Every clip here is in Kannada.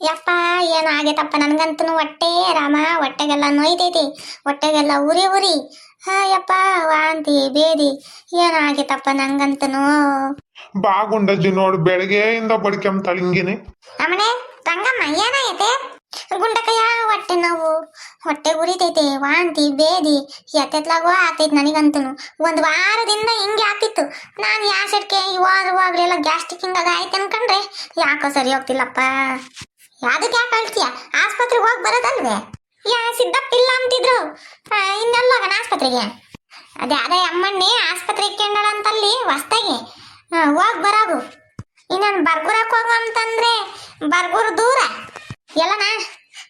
ಯಪ್ಪ ಏನಾಗೈತಪ್ಪ ನನಗಂತೂ ನನ್ಗಂತೂ ಹೊಟ್ಟೆ ರಾಮ ಹೊಟ್ಟೆಗೆಲ್ಲ ನೋಯ್ತೈತಿ ಹೊಟ್ಟೆಗೆಲ್ಲ ಉರಿ ಉರಿ. ಹಾ ಯಪ್ಪ ವಾಂತಿ ಬೇದಿ ಏನಾಗೈತಪ್ಪ ನಂಗಂತೂ ನಂಗಂತನು? ಬಾ ಗುಂಡಜ್ಜಿ ನೋಡು ಬೆಳಗ್ಗೆಯಿಂದ ಬಡ್ಕೆಂತಾಳ ಹಿಂಗೇನೆ ಅಮ್ಮನೆ ರಂಗಮ್ಮ ಏನಾಗೈತೆ ಗುಂಡಕಯ್ಯ ಹೊಟ್ಟೆ ನೋವು ಹೊಟ್ಟೆ ಉರಿತೈತೆ ವಾಂತಿ ಬೇದಿ ಎತ್ತೆತ್ಲಾಗೋ ಆಗ್ತೈತಿ ನನಗಂತನು. ಒಂದು ವಾರದಿಂದ ಹಿಂಗೆ ಆಗ್ತಿತ್ತು. ನಾನು ಯಾಸಿಡ್ಕೆ ಇವಾಗ ಇವಾಗಲೆಲ್ಲ ಗ್ಯಾಸ್ಟ್ರಿಕ್ ಹಿಂಗಾಗ ಆಯ್ತು ಅನ್ಕಂಡ್ರೆ ಯಾಕೋ ಸರಿ ಹೋಗ್ತಿಲ್ಲಪ್ಪ. ಯಾವ್ದಕ್ಕೆ ಯಾಕೆ ಅಳ್ತೀಯ ಆಸ್ಪತ್ರೆಗೆ ಹೋಗಿ ಬರೋದಲ್ವೇ? ಯಾ ಸಿದ್ದಪ್ಪ ಇಲ್ಲ ಅಂತಿದ್ರು ಇನ್ನೆಲ್ಲೋಗಣ ಆಸ್ಪತ್ರೆಗೆ? ಅದೇ ಅದೇ ಅಮ್ಮಣ್ಣಿ ಆಸ್ಪತ್ರೆ ಇಕ್ಕೊಂಡಳ ಅಂತಲ್ಲಿ ಹೊಸ್ದಾಗಿ. ಹೋಗಿ ಬರೋದು. ಇನ್ನೊಂದು ಬರ್ಗುರಕ್ಕೆ ಹೋಗು ಅಂತಂದ್ರೆ ಬರ್ಗೂರು ದೂರ. ಎಲ್ಲನ?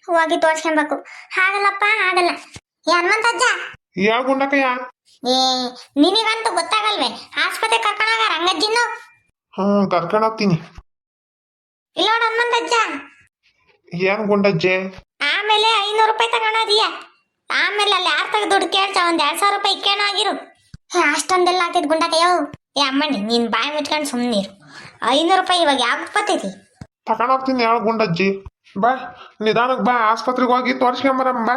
ಹೋಗಿ ತೋರ್ಸ್ಕೊಬೇಕು. ಆಗಲ್ಲಪ್ಪ ಆಗಲ್ಲ ಏ ಹನುಮಂತಜ್ಜ ಯಾವ ಗುಂಡಕಯ್ಯ ಏ ನಿನಗಂತೂ ಗೊತ್ತಾಗಲ್ವೇ? ಆಸ್ಪತ್ರೆ ಕರ್ಕೊಂಡೋಗ ರಂಗಜ್ಜಿನ್ನು ಹ್ಞೂ ಕರ್ಕೊಂಡೋಗ್ತೀನಿ. ಇಲ್ಲ ನೋಡು ಹನುಮಂತಜ್ಜ ಏನ್ ಗುಂಡಜ್ಜಿ? ಆಮೇಲೆ ಐನೂರು ರೂಪಾಯಿ ತಗೊಂಡೋದಿಯ ಆಮೇಲೆ ಅಲ್ಲಿ ಯಾರು ತಗ ದುಡ್ಡು ಕೇಳ್ತಾ ಒಂದ್ ಎರಡ್ ಸಾವಿರ ರೂಪಾಯಿ ಇಕ್ಕೇಣ ಆಗಿರು. ಹೇ, ಅಷ್ಟೊಂದೆಲ್ಲ ಆಗ್ತೈತ್ ಗುಂಡಕಯ್ಯೋ ಏ ಅಮ್ಮಣ್ಣಿ ನೀನ್ ಬಾಯಿ ಮುಚ್ಕೊಂಡು ಸುಮ್ಮನಿರು ಐನೂರು ರೂಪಾಯಿ ಇವಾಗ ಯಾವ ಬರ್ತೈತಿ? ತಗೊಂಡ್ ಹೋಗ್ತೀನಿ ಯಾವ ಗುಂಡಜ್ಜಿ. ಬಾ ನಿಧಾನಕ್ಕೆ ಬಾ ಆಸ್ಪತ್ರೆಗೆ ಹೋಗಿ ತೋರಿಸ್ಕೊಂಬರಮ್ಮ ಬಾ.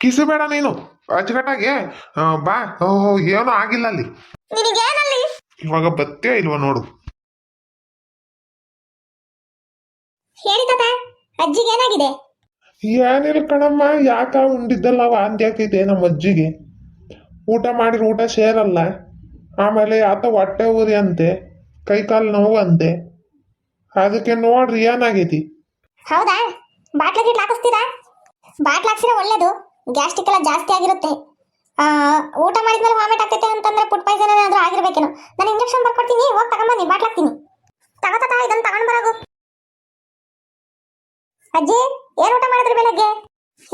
ಕಿಸು ಬೇಡ ನೀನು ಅಚ್ಚುಕಟ್ಟಾಗೆ. ಆ, ಬಾ. ಓಹೋ ಏನೋ ಆಗಿಲ್ಲ ಅಲ್ಲಿ. ನಿನಗೇನಲ್ಲಿ? ಇವಾಗ ಬತ್ತೇ ಇಲ್ವಾ ನೋಡು. ಹೇಳಿ ತಾತ. ಅಜ್ಜಿಗೆ ಏನಾಗಿದೆ? ಏನಿಲ್ಲ ಕಣಮ್ಮ ಯಾಕ ಉಂಡಿದ್ದಲ್ಲ ವಾಂತಿ ಆಗ್ತೈತೆ ನಮ್ಮ ಅಜ್ಜಿಗೆ. ಊಟ ಮಾಡಿರೋ ಊಟ ಸೇರಲ್ಲ. ಆಮೇಲೆ ಆತ ಹೊಟ್ಟೆ ಉರಿ ಅಂತೆ ಕೈ ಕಾಲು ನೋವು ಅಂತೆ. ಅದಕ್ಕೆ ನೋಡ್ರಿ ಏನಾಗೈತಿ. ಹೌದಾ? ಬಾಟ್ಲ ಗಿಟ್ಲ ಹಾಕಿಸ್ತೀರಾ? ಬಾಟ್ಲ ಹಾಕ್ಸಿದ್ರೆ ಒಳ್ಳೇದು. ಗ್ಯಾಸ್ಟ್ರಿಕ್ ಎಲ್ಲ ಜಾಸ್ತಿ ಆಗಿರುತ್ತೆ. ಆ, ಊಟ ಮಾಡಿದ್ಮೇಲೆ ವಾಮಿಟ್ ಆಗ್ತೈತೆ ಅಂತಂದ್ರೆ ಫುಡ್ ಪಾಯ್ಸನ್ ಏನಾದ್ರೂ ಆಗಿರ್ಬೇಕೇನೋ. ನಾನು ಇಂಜೆಕ್ಷನ್ ಬರ್ಕೊಡ್ತೀನಿ ಹೋಗಿ ತಗೊಂಬನ್ನಿ ಬಾಟ್ಲ್ ಹಾಕ್ತೀನಿ. ತಗೋತಾ ಇದನ್ನ ತಗೊಂಡ್ ಬರೋಗು. ಅಜ್ಜಿ, ಏನ್ ಊಟ ಮಾಡಿದ್ರಿ ಬೆಳಗ್ಗೆ?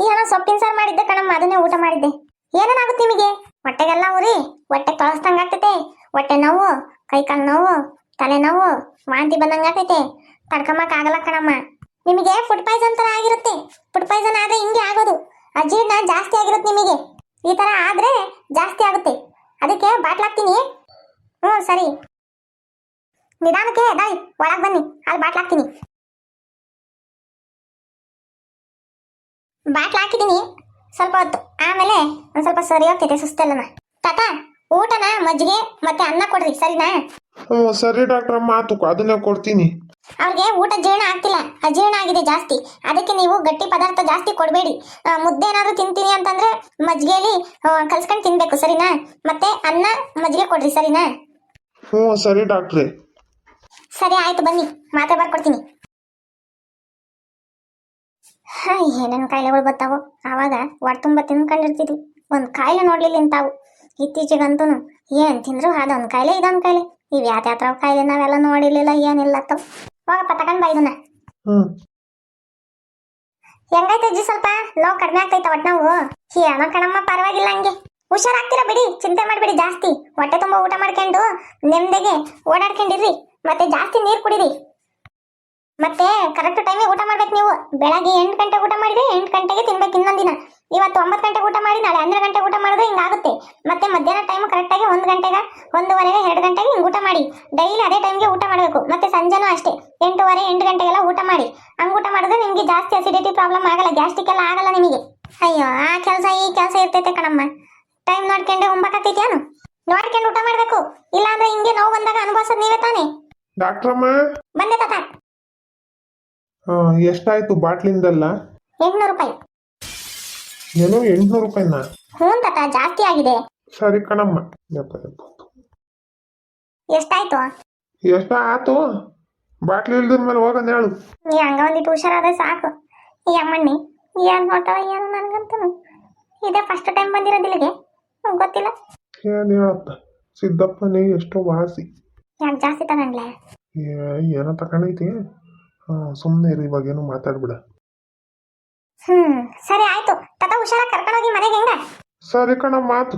ಏನೋ ಸೊಪ್ಪಿನ ಸಾರು ಮಾಡಿದ್ದೆ ಕಣಮ್ಮ, ಅದನ್ನೇ ಊಟ ಮಾಡಿದ್ದೆ. ಏನೇನಾಗುತ್ತೆ ನಿಮಗೆ? ಹೊಟ್ಟೆಗೆಲ್ಲ ಉರಿ, ಹೊಟ್ಟೆ ತೊಳಸ್ದಂಗ ಆಗ್ತೈತೆ, ಹೊಟ್ಟೆ ನೋವು ಕೈ ಕಾಲು ನೋವು, ತಲೆ ನೋವು, ವಾಂತಿ ಬಂದಂಗ ಆಗ್ತೈತೆ. ತಡ್ಕೊಂಬಕ್ ಆಗಲ್ಲ ಕಣಮ್ಮ. ನಿಮಗೆ ಫುಡ್ ಪಾಯ್ಸನ್ ತರ ಆಗಿರುತ್ತೆ. ಫುಡ್ ಪಾಯ್ಸನ್ ಆದ್ರೆ ಹಿಂಗೆ ಆಗೋದು. ಅಜೀರ್ಣ ಜಾಸ್ತಿ ಆಗಿರುತ್ತೆ ನಿಮಗೆ. ಈ ತರ ಆದ್ರೆ ಜಾಸ್ತಿ ಆಗುತ್ತೆ. ಅದಕ್ಕೆ ಬಾಟ್ಲ್ ಹಾಕ್ತೀನಿ. ಹ್ಞೂ ಸರಿ. ನಿಧಾನಕ್ಕೆ ದಾಯ್ ಒಳಗೆ ಬನ್ನಿ. ಅಲ್ಲಿ ಬಾಟ್ಲ್ ಬಾಟ್ಲ್ ಹಾಕಿದ್ದೀನಿ. ಸ್ವಲ್ಪ ಹೊತ್ತು. ಆಮೇಲೆ ಒಂದು ಸ್ವಲ್ಪ ಸರಿ ಹೋಗ್ತೈತೆ ಸುಸ್ತೆಲ್ಲನ. ತಾತ ಊಟನ ಮಜ್ಜಿಗೆ ಮತ್ತೆ ಅನ್ನ ಕೊಡ್ರಿ ಸರಿನಾ? ಹ್ಞೂ ಸರಿ ಡಾಕ್ಟರ್ ಮಾತು ಅದನ್ನೇ ಕೊಡ್ತೀನಿ. ಅವ್ರಿಗೆ ಊಟ ಜೀರ್ಣ ಆಗ್ತಿಲ್ಲ. ಅಜೀರ್ಣ ಆಗಿದೆ ಜಾಸ್ತಿ. ಅದಕ್ಕೆ ನೀವು ಗಟ್ಟಿ ಪದಾರ್ಥ ಜಾಸ್ತಿ ಕೊಡಬೇಡಿ. ಮುದ್ದೆ ಏನಾದ್ರು ತಿಂತೀನಿ ಅಂತಂದ್ರೆ ಮಜ್ಜಿಗೆಯಲ್ಲಿ ಕಲ್ಸ್ಕೊಂಡು ತಿನ್ಬೇಕು ಸರಿನಾ? ಮತ್ತೆ ಅನ್ನ ಮಜ್ಜಿಗೆ ಕೊಡ್ರಿ ಸರಿನಾ? ಹ್ಞೂ ಸರಿ ಡಾಕ್ಟ್ರಿ. ಸರಿ ಆಯ್ತು ಬನ್ನಿ. ಮಾತ್ರೆ ಬರ್ಕೊಡ್ತೀನಿ. ಹಾ, ಏನೇನು ಕಾಯಿಲೆಗಳು ಬರ್ತಾವು. ಆವಾಗ ಹೊಟ್ಟೆ ತುಂಬ ತಿನ್ಕೊಂಡಿರ್ತಿದ್ವಿ. ಒಂದು ಕಾಯಿಲೆ ನೋಡ್ಲಿಲ್ಲ ಇಂತಾವು. ಇತ್ತೀಚೆಗಂತೂ ಏನ್ ತಿಂದ್ರು ಅದೊಂದು ಕಾಯಿಲೆ ಇದೊಂದು ಕಾಯಿಲೆ. ಇವು ಯಾತ ಯಾತ್ರ ಕಾಯಿಲೆ ನಾವೆಲ್ಲ ನೋಡಿರ್ಲಿಲ್ಲ ಏನಿಲ್ಲ ತವ್ ಹೋಗಪ್ಪ ತಗೊಂಡ್ ಬಾ ಇದನ್ನ. ಹೆಂಗೈತೆ ಅಜ್ಜಿ ಸ್ವಲ್ಪ? ನೋವು ಕಡಿಮೆ ಆಗ್ತೈತ ಒಟ್ಟು ನಾವು? ಏನೋ ಕಣಮ್ಮ ಪರವಾಗಿಲ್ಲ ಹಂಗೆ. ಹುಷಾರಾಗ್ತೀರಾ ಬಿಡಿ ಚಿಂತೆ ಮಾಡ್ಬಿಡಿ ಜಾಸ್ತಿ. ಹೊಟ್ಟೆ ತುಂಬ ಊಟ ಮಾಡ್ಕೊಂಡು ನೆಮ್ಮದಿಗೆ ಓಡಾಡ್ಕೊಂಡಿರ್ರಿ. ಮತ್ತೆ ಜಾಸ್ತಿ ನೀರು ಕುಡೀರಿ. ಮತ್ತೆ ಕರೆಕ್ಟ್ ಟೈಮಿಗೆ ಊಟ ಮಾಡ್ಬೇಕು ನೀವು. ಬೆಳಗ್ಗೆ ಎಂಟು ಗಂಟೆಗೆ ಊಟ ಮಾಡಿದ್ರೆ ಎಂಟು ಗಂಟೆಗೆ ತಿನ್ಬೇಕು ಇನ್ನೊಂದಿನ ಇವತ್ತು ಒಂಬತ್ತು ಗಂಟೆಗೆ ಊಟ ಮಾಡಿ ನಾಳೆ ಹನ್ನೆರಡು ಗಂಟೆಗೆ ಊಟ ಮಾಡಿದ್ರೆ ಹಿಂಗಾಗುತ್ತೆ ಮತ್ತೆ ಮಧ್ಯಾಹ್ನ ಟೈಮ್ ಕರೆಕ್ಟಾಗಿ ಒಂದು ಗಂಟೆಗೆ ಒಂದೂವರೆಗೆ ಎರಡು ಗಂಟೆಗೆ ಹಿಂಗೆ ಊಟ ಮಾಡಿ. ಡೈಲಿ ಅದೇ ಟೈಮ್ಗೆ ಊಟ ಮಾಡಬೇಕು. ಮತ್ತೆ ಸಂಜೆನೂ ಅಷ್ಟೇ. ಎಂಟೂವರೆ ಎಂಟು ಗಂಟೆಗೆಲ್ಲ ಊಟ ಮಾಡಿ. ಹಂಗೆ ಊಟ ಮಾಡಿದ್ರೆ ನಿಮಗೆ ಜಾಸ್ತಿ ಅಸಿಡಿಟಿ ಪ್ರಾಬ್ಲಮ್ ಆಗಲ್ಲ ಗ್ಯಾಸ್ಟಿಕ್ ಎಲ್ಲ ಆಗಲ್ಲ ನಿಮಗೆ. ಅಯ್ಯೋ ಆ ಕೆಲಸ ಈ ಕೆಲಸ ಇರ್ತೈತೆ ಕಣಮ್ಮ. ಟೈಮ್ ನೋಡ್ಕೊಂಡೆ ಹೋಗ್ಬೇಕಾಗ್ತೈತ್ಯಾನು ನೋಡ್ಕೊಂಡು ಊಟ ಮಾಡಬೇಕು. ಇಲ್ಲಾಂದ್ರೆ ಹಿಂಗೆ ನೋವು ಬಂದಾಗ ಅನುಭವಿಸೋದು ನೀವೇ ತಾನೇ? ಡಾಕ್ಟ್ರಮ್ಮ? ಬಂದೆ ತಾತ. ಹಾಂ ಎಷ್ಟಾಯ್ತು ಬಾಟ್ಲಿಂದಲ್ಲ? ಎಂಟ್ನೂರು ರೂಪಾಯಿ. ಏನೋ ಎಂಟ್ನೂರು ರೂಪಾಯಿನ? ಹ್ಞೂ ತಾತ ಜಾಸ್ತಿ ಆಗಿದೆ. ಸರಿ ಕಣಮ್ಮ. ಯಪ್ಪ ಯಪ್ಪ ಎಷ್ಟಾಯ್ತು? ಎಷ್ಟ ಆತು? ಬಾಟ್ಲಿ ಇಲ್ದ್ರ ಮೇಲೆ ಹೋಗೋಣ ಹೇಳು. ನೀ ಹಂಗ ಒಂದಿಟ್ಟು ಹುಷಾರಾದ್ರೆ ಸಾಕು. ಈ ಅಮ್ಮಣ್ಣಿ ಏನ್ ನೋಡ್ತಾವ ಏನು ನನ್ಗಂತನು. ಇದೇ ಫಸ್ಟ್ ಟೈಮ್ ಬಂದಿರೋದು ಇಲ್ಲಿಗೆ. ಗೊತ್ತಿಲ್ಲ. ಏನ್ ಹೇಳತ್ತ ಸಿದ್ದಪ್ಪನೇ ಎಷ್ಟೋ ವಾಸಿ. ಯಾಕೆ ಜಾಸ್ತಿ ತಗೊಂಡ್ಲೆ? ಏ- ಏನೋ ತಗೊಂಡೈತಿ. ಸುಮ್ಮನೆ ಇರು ಇವಾಗ ಏನು ಮಾತಾಡ್ಬಿಡ. ಹ್ಮ್ ಸರಿ ಆಯ್ತು. ತಾತ ಹುಷಾರಾಗಿ ಕರ್ಕೊಂಡೋಗಿ ಮನೆಗೆ ಹೆಂಗ? ಸರಿ ಕಣ ಆತು